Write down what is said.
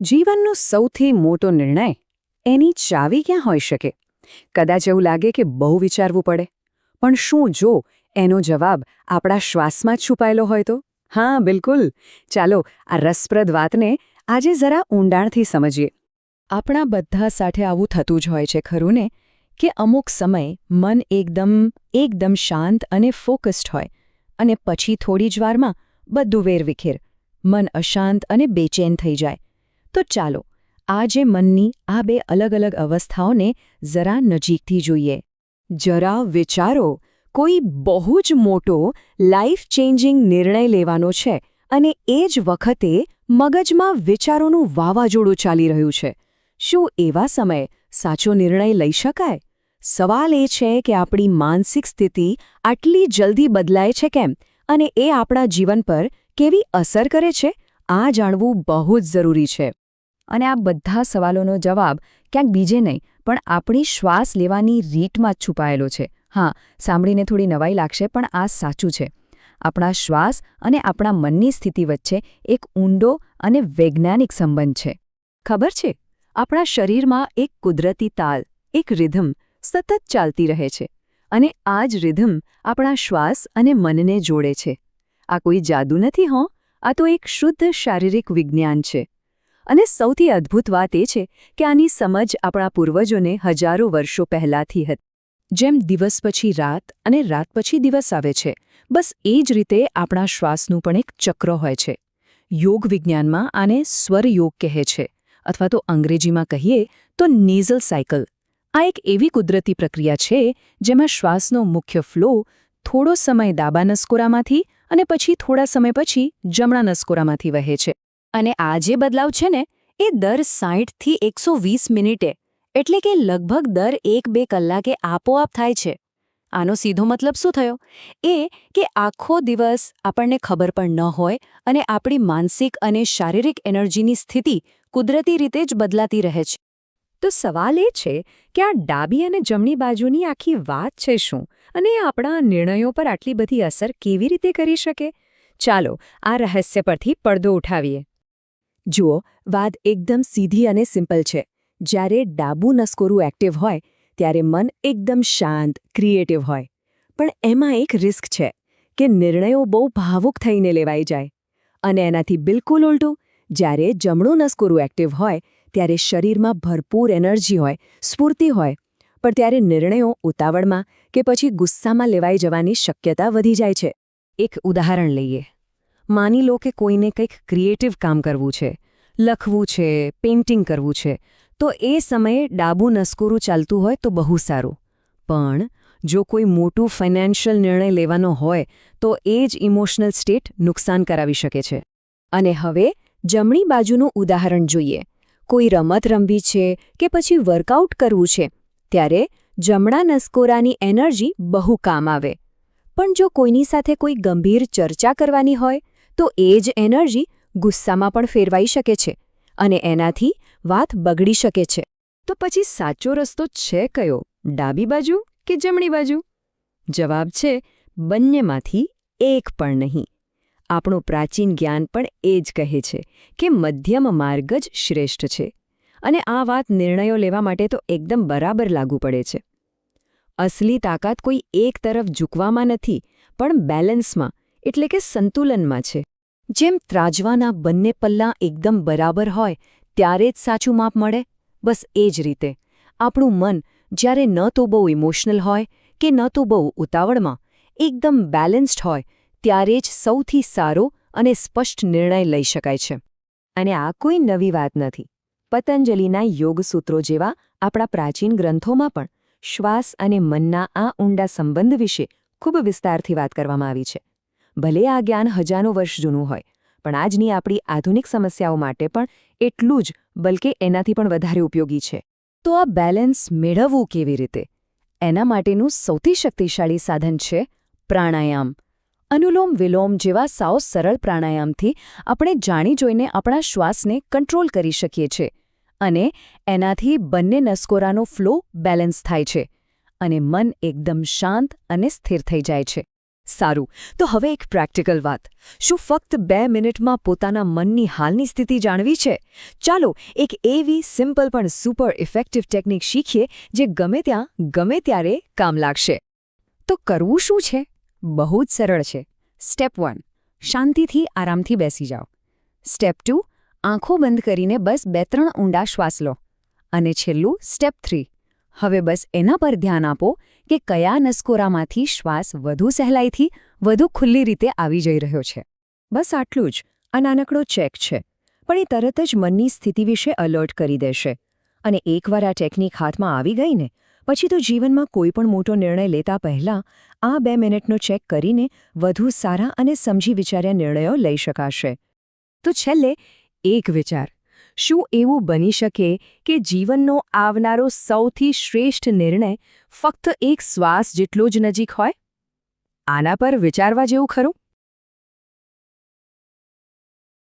જીવનનો સૌથી મોટો નિર્ણય એની ચાવી ક્યાં હોઈ શકે? કદાચ એવું લાગે કે બહુ વિચારવું પડે. પણ શું જો એનો જવાબ આપણા શ્વાસમાં જ છુપાયેલો હોય તો? હા, બિલકુલ. ચાલો, આ રસપ્રદ વાતને આજે જરા ઊંડાણથી સમજીએ. આપણા બધા સાથે આવું થતું જ હોય છે, ખરું ને? કે અમુક સમય મન એકદમ એકદમ શાંત અને ફોકસ્ડ હોય અને પછી થોડી જ વારમાં બધું વેરવિખેર. મન અશાંત અને બેચેન થઈ જાય. તો ચાલો, આજે મનની આ બે અલગ અલગ અવસ્થાઓને જરા નજીકથી જોઈએ. જરા વિચારો, કોઈ બહુ જ મોટો લાઈફ ચેન્જિંગ નિર્ણય લેવાનો છે અને એ જ વખતે મગજમાં વિચારોનું વાવાઝોડું ચાલી રહ્યું છે. શું એવા સમયે સાચો નિર્ણય લઈ શકાય? સવાલ એ છે કે આપણી માનસિક સ્થિતિ આટલી જલ્દી બદલાય છે કેમ? અને એ આપણા જીવન પર કેવી અસર કરે છે? આ જાણવું બહુ જ જરૂરી છે. અને આ બધા સવાલોનો જવાબ ક્યાંક બીજે નહીં, પણ આપણી શ્વાસ લેવાની રીતમાં જ છુપાયેલો છે. હા, સાંભળીને થોડી નવાઈ લાગશે, પણ આ સાચું છે. આપણા શ્વાસ અને આપણા મનની સ્થિતિ વચ્ચે એક ઊંડો અને વૈજ્ઞાનિક સંબંધ છે. ખબર છે? આપણા શરીરમાં એક કુદરતી તાલ, એક રિધમ સતત ચાલતી રહે છે. અને આ જ રિધમ આપણા શ્વાસ અને મનને જોડે છે. આ કોઈ જાદુ નથી, હો? આ તો એક શુદ્ધ શારીરિક વિજ્ઞાન છે. અને સૌથી અદ્ભુત વાત એ છે કે આની સમજ આપણા પૂર્વજોને હજારો વર્ષો પહેલાંથી હતી. જેમ દિવસ પછી રાત અને રાત પછી દિવસ આવે છે, બસ એ જ રીતે આપણા શ્વાસનું પણ એક ચક્ર હોય છે. યોગ વિજ્ઞાનમાં આને સ્વરયોગ કહે છે, અથવા તો અંગ્રેજીમાં કહીએ તો નેઝલ સાયકલ આ એક એવી કુદરતી પ્રક્રિયા છે જેમાં શ્વાસનો મુખ્ય ફ્લો થોડો સમય ડાબા નસકોરામાંથી અને પછી થોડા સમય પછી જમણા નસકોરામાંથી વહે છે. અને આ જે બદલાવ છે ને, એ દર સાહીઠથી એકસો વીસ મિનિટે, એટલે કે લગભગ દર એક બે કલાકે આપોઆપ થાય છે. આનો સીધો મતલબ શું થયો? એ કે આખો દિવસ આપણને ખબર પણ ન હોય અને આપણી માનસિક અને શારીરિક એનર્જીની સ્થિતિ કુદરતી રીતે જ બદલાતી રહે છે. તો સવાલ એ છે કે આ ડાબી અને જમણી બાજુની આખી વાત છે શું? અને આપણા નિર્ણયો પર આટલી બધી અસર કેવી રીતે કરી શકે? ચાલો આ રહસ્ય પરથી પડદો ઉઠાવીએ. જુઓ વાત એકદમ સીધી અને સિમ્પલ છે. જ્યારે ડાબું નસકોરું એક્ટિવ હોય, ત્યારે મન એકદમ શાંત, ક્રિએટિવ હોય. પણ એમાં એક રિસ્ક છે કે નિર્ણયો બહુ ભાવુક થઈને લેવાઈ જાય. અને એનાથી બિલકુલ ઉલટું, જ્યારે જમણું નસકોરું એક્ટિવ હોય, ત્યારે શરીરમાં ભરપૂર એનર્જી હોય, સ્ફૂર્તિ હોય. પણ ત્યારે નિર્ણયો ઉતાવળમાં કે પછી ગુસ્સામાં લેવાઈ જવાની શક્યતા વધી જાય છે. એક ઉદાહરણ લઈએ. માની લો કે કોઈને કંઈક ક્રિએટિવ કામ કરવું છે, લખવું છે પેઇન્ટિંગ કરવું છે, તો એ સમયે ડાબું નસકોરું ચાલતું હોય તો બહુ સારું. પણ જો કોઈ મોટું ફાઇનાન્શિયલ નિર્ણય લેવાનો હોય, તો એ જ ઇમોશનલ સ્ટેટ નુકસાન કરાવી શકે છે. અને હવે જમણી બાજુનું ઉદાહરણ જોઈએ. કોઈ રમત રમવી છે કે પછી વર્કઆઉટ કરવું છે, ત્યારે જમણા નસકોરાની એનર્જી બહુ કામ આવે. પણ જો કોઈની સાથે કોઈ ગંભીર ચર્ચા કરવાની હોય તો એ જ એનર્જી ગુસ્સામાં પણ ફેરવાઈ શકે છે અને એનાથી વાત બગડી શકે છે. તો પછી સાચો રસ્તો છે કયો? ડાબી બાજુ કે જમણી બાજુ? જવાબ છે બંનેમાંથી એક પણ નહીં. આપણું પ્રાચીન જ્ઞાન પણ એ જ કહે છે કે મધ્યમ માર્ગ જ શ્રેષ્ઠ છે અને આ વાત નિર્ણયો લેવા માટે તો એકદમ બરાબર લાગુ પડે છે. અસલી તાકાત કોઈ એક તરફ ઝૂકવામાં નથી પણ બેલેન્સમાં એટલે કે સંતુલનમાં છે. જેમ ત્રાજવાના બંને પલ્લા એકદમ બરાબર હોય, ત્યારે જ સાચું માપ મળે. બસ એ જ રીતે. આપણું મન જ્યારે ન તો બહુ ઇમોશનલ હોય કે ન તો બહુ ઉતાવળમાં, એકદમ બેલેન્સ્ડ હોય, ત્યારે જ સૌથી સારો અને સ્પષ્ટ નિર્ણય લઈ શકાય છે. અને આ કોઈ નવી વાત નથી. પતંજલિના યોગસૂત્રો જેવા આપણા પ્રાચીન ગ્રંથોમાં પણ શ્વાસ અને મનના આ ઊંડા સંબંધ વિશે ખૂબ વિસ્તારથી વાત કરવામાં આવી છે. ભલે આ જ્ઞાન હજારો વર્ષ જૂનું હોય, પણ આજની આપણી આધુનિક સમસ્યાઓ માટે પણ એટલું જ, બલકે એનાથી પણ વધારે ઉપયોગી છે. તો આ બેલેન્સ મેળવવું કેવી રીતે? એના માટેનું સૌથી શક્તિશાળી સાધન છે પ્રાણાયામ. અનુલોમ વિલોમ જેવા સાવ સરળ પ્રાણાયામથી આપણે જાણી જોઈને આપણા શ્વાસને કંટ્રોલ કરી શકીએ છીએ અને એનાથી બંને નસકોરાનો ફ્લો બેલેન્સ થાય છે અને મન એકદમ શાંત અને સ્થિર થઈ જાય છે. સારું. તો હવે એક પ્રેક્ટિકલ વાત. શું ફક્ત બે મિનિટમાં પોતાના મનની હાલની સ્થિતિ જાણવી છે? ચાલો એક એવી સિમ્પલ પણ સુપર ઇફેક્ટિવ ટેકનિક શીખીએ જે ગમે ત્યાં, ગમે ત્યારે કામ લાગશે. તો કરવું શું છે? બહુ જ સરળ છે. સ્ટેપ વન, શાંતિથી આરામથી બેસી જાઓ. સ્ટેપ ટુ, આંખો બંધ કરીને બસ બે ત્રણ ઊંડા શ્વાસ લો. અને છેલ્લું, સ્ટેપ થ્રી. હવે બસ એના પર ધ્યાન આપો કે કયા નસકોરામાંથી શ્વાસ વધુ સહેલાઈથી, વધુ ખુલ્લી રીતે આવી જઈ રહ્યો છે. બસ આટલું જ. આ નાનકડો ચેક છે. પણ એ તરત જ મનની સ્થિતિ વિશે અલર્ટ કરી દેશે. અને એકવાર આ ટેકનિક હાથમાં આવી ગઈ ને, પછી તો જીવનમાં કોઈ પણ મોટો નિર્ણય લેતા પહેલાં આ બે મિનિટનો ચેક કરીને વધુ સારા અને સમજી વિચાર્યા નિર્ણયો લઈ શકાશે. તો છેલ્લે એક વિચાર. શું એવું બની શકે કે જીવનનો આવનારો સૌથી શ્રેષ્ઠ નિર્ણય ફક્ત એક શ્વાસ જેટલો જ નજીક હોય? આના પર વિચારવા જેવું ખરું?